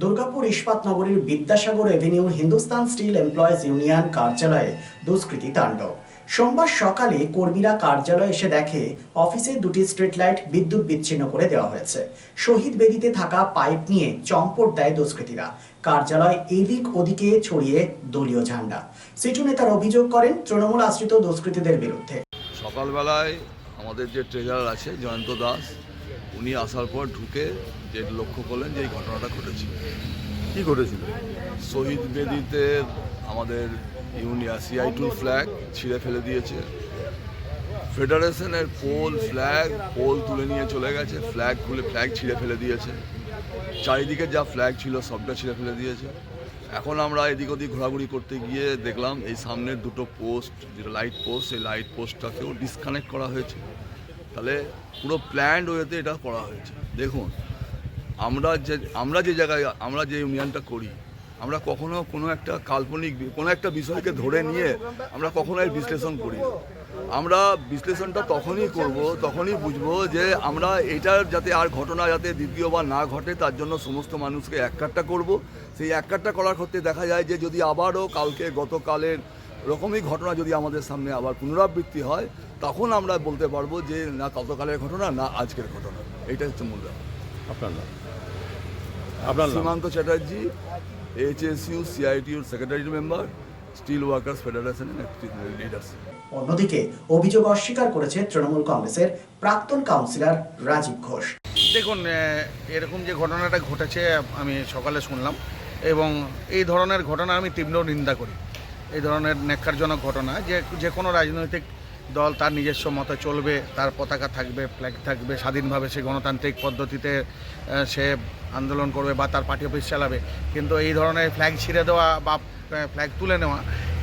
দুর্গাপুর ইস্পাত নগরীর Vidyasagar avenue Hindustan steel employees union কার্যালয়ে দুষ্কৃতী তাণ্ডব। সোমবার সকালে কর্মীরা কার্যালয়ে এসে দেখে অফিসের দুটি স্ট্রিট লাইট বিদ্যুৎ বিচ্ছিন্ন করে দেওয়া হয়েছে। শহীদ বেদিতে থাকা পাইপ নিয়ে চম্পট দেয় দুষ্কৃতীরা। কার্যালয় এদিক ওদিকে ছড়িয়ে দলীয় ঝান্ডা। সিটু নেতার অভিযোগ করেন, তৃণমূল আশ্রিত দুষ্কৃতীদের বিরুদ্ধে। সকালবেলায় আমাদের যে ট্রেজারার আছে, জয়ন্ত দাস উনি আসার পর ঢুকে যে লক্ষ্য করলেন যে এই ঘটনাটা ঘটেছিল কি ঘটেছিল? শহীদ বেদিতে আমাদের ইউনিয়া সিআই টু ফ্ল্যাগ ছিঁড়ে ফেলে দিয়েছে। ফেডারেশনের পোল ফ্ল্যাগ পোল তুলে নিয়ে চলে গেছে ফ্ল্যাগ খুলে ফ্ল্যাগ ছিঁড়ে ফেলে দিয়েছে। চারিদিকে যা ফ্ল্যাগ ছিল সবটা ছিঁড়ে ফেলে দিয়েছে। এখন আমরা এদিক ওদিক ঘোরাঘুরি করতে গিয়ে দেখলাম এই সামনের দুটো পোস্ট যেটা লাইট পোস্ট সেই লাইট পোস্টটাকেও ডিসকানেক্ট করা হয়েছে। তাহলে পুরো প্ল্যান্ড ওয়েতে এটা করা হয়েছে। দেখুন, আমরা যে আমরা যে জায়গায়, আমরা যে ইউনিয়নটা করি, আমরা কখনো কোনো একটা কাল্পনিক কোনো একটা বিষয়কে ধরে নিয়ে আমরা কখনো এর বিশ্লেষণ করি আমরা বিশ্লেষণটা তখনই করব, তখনই বুঝব যে আমরা এটার যাতে আর ঘটনা যাতে দ্বিতীয়বার না ঘটে, তার জন্য সমস্ত মানুষকে এককাট্টা করব। সেই এককাট্টা করার ক্ষেত্রে দেখা যায় যে যদি আবারও কালকে গতকালের রকমই ঘটনা যদি আমাদের সামনে আবার পুনরাবৃত্তি হয় তখন আমরা বলতে পারব যে না গতকালের ঘটনা না আজকের ঘটনা। এটাই হচ্ছে মূল ব্যাপার। আপনার নাম? আপনার সীমান্ত চ্যাটার্জি এইচএসইউ সিআইটিউর সেক্রেটারি মেম্বার স্টিল ওয়ার্কার্স ফেডারেশনের লিডারশিপ অন্যদিকে অভিযোগ অস্বীকার করেছে তৃণমূল কংগ্রেসের প্রাক্তন কাউন্সিলর রাজীব ঘোষ। দেখুন এরকম যে ঘটনাটা ঘটেছে আমি সকালে শুনলাম এবং এই ধরনের ঘটনা আমি তীব্র নিন্দা করি। এই ধরনের ন্যাক্কারজনক ঘটনা, যে যে কোনো রাজনৈতিক দল তার নিজস্ব মতে চলবে, তার পতাকা থাকবে ফ্ল্যাগ থাকবে, স্বাধীনভাবে সে গণতান্ত্রিক পদ্ধতিতে সে আন্দোলন করবে বা তার পার্টি অফিস চালাবে। কিন্তু এই ধরনের ফ্ল্যাগ ছিঁড়ে দেওয়া বা ফ্ল্যাগ তুলে নেওয়া,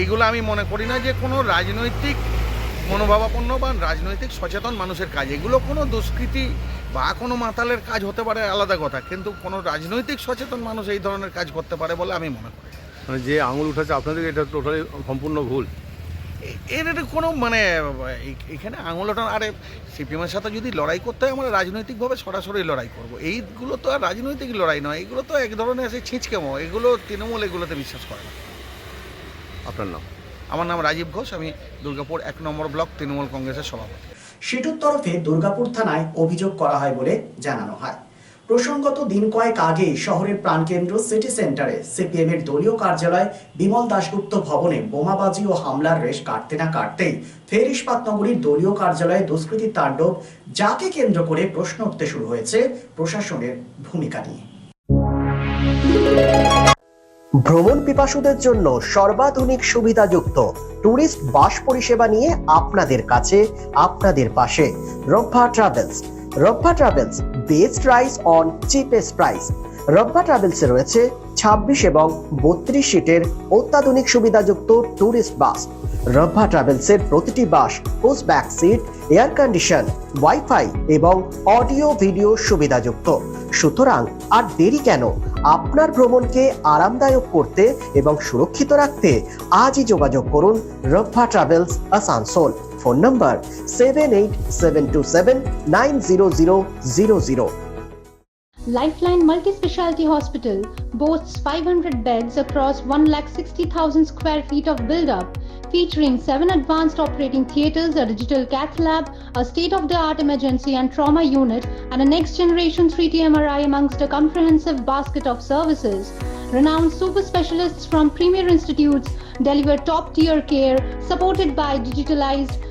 এইগুলো আমি মনে করি না যে কোনো রাজনৈতিক মনোভাবাপন্ন বা রাজনৈতিক সচেতন মানুষের কাজ। এগুলো কোনো দুষ্কৃতি বা কোনো মাতালের কাজ হতে পারে, আলাদা কথা। কিন্তু কোনো রাজনৈতিক সচেতন মানুষ এই ধরনের কাজ করতে পারে বলে আমি মনে করি। মানে যে আঙুল উঠাচ্ছে আপনাদের এটা টোটালি সম্পূর্ণ ভুল। এর এটা কোনো মানে এখানে আঙুল ওঠানো আরে সিপিএমের সাথে যদি লড়াই করতে হয় আমরা রাজনৈতিকভাবে সরাসরি লড়াই করব। এইগুলো তো আর রাজনৈতিক লড়াই নয় এগুলো তো এক ধরনের আছে ছিঁচকেমো এগুলো তৃণমূল এগুলোতে বিশ্বাস করে না। আপনার নাম? আমার নাম রাজীব ঘোষ আমি দুর্গাপুর এক নম্বর ব্লক তৃণমূল কংগ্রেসের সভাপতি। সিটুর তরফে দুর্গাপুর থানায় অভিযোগ করা হয় বলে জানানো হয়। প্রসঙ্গত দিন কয়েক আগে শহরের প্রাণকেন্দ্র সিটি সেন্টারে সিপিএম এর দলীয় কার্যালয় বিমল দাশগুপ্ত ভবনে বোমাবাজি ও হামলার রেশ কাটতে না কাটতেই ফের ইস্পাত নগরীর দলীয় কার্যালয়ে দুষ্কৃতী তাণ্ডব, যাকে কেন্দ্র করে প্রশ্ন উঠতে শুরু হয়েছে প্রশাসনের ভূমিকা নিয়ে। ভ্রমণ পিপাসুদের জন্য সর্বাধুনিক সুবিধাযুক্ত ট্যুরিস্ট বাস পরিষেবা নিয়ে আপনাদের কাছে, আপনাদের পাশে। Rabba travels Rabba travels best price on cheapest price Rabba ট্রাভেলসে রয়েছে ছাব্বিশ এবং বত্রিশ সিটের অত্যাধুনিক সুবিধাযুক্ত ট্যুরিস্ট বাস রব্বা ট্রাভেলসের প্রতিটি bus push back seat air condition wifi এবং অডিও ভিডিও সুবিধাযুক্ত। সুতরাং আর দেরি কেন? আপনার ভ্রমণকে আরামদায়ক করতে এবং সুরক্ষিত রাখতে আজই যোগাযোগ করুন Rabba travels Asansol. Phone number seven eight seven two seven nine zero zero zero zero Lifeline Multi-Specialty Hospital boasts 500 beds across 1,60,000 square feet of build-up, featuring 7 advanced operating theatres, a digital cath lab, a state-of-the-art emergency and trauma unit, and a next-generation 3T MRI amongst a comprehensive basket of services. Renowned super specialists from premier institutes deliver top-tier care supported by digitalized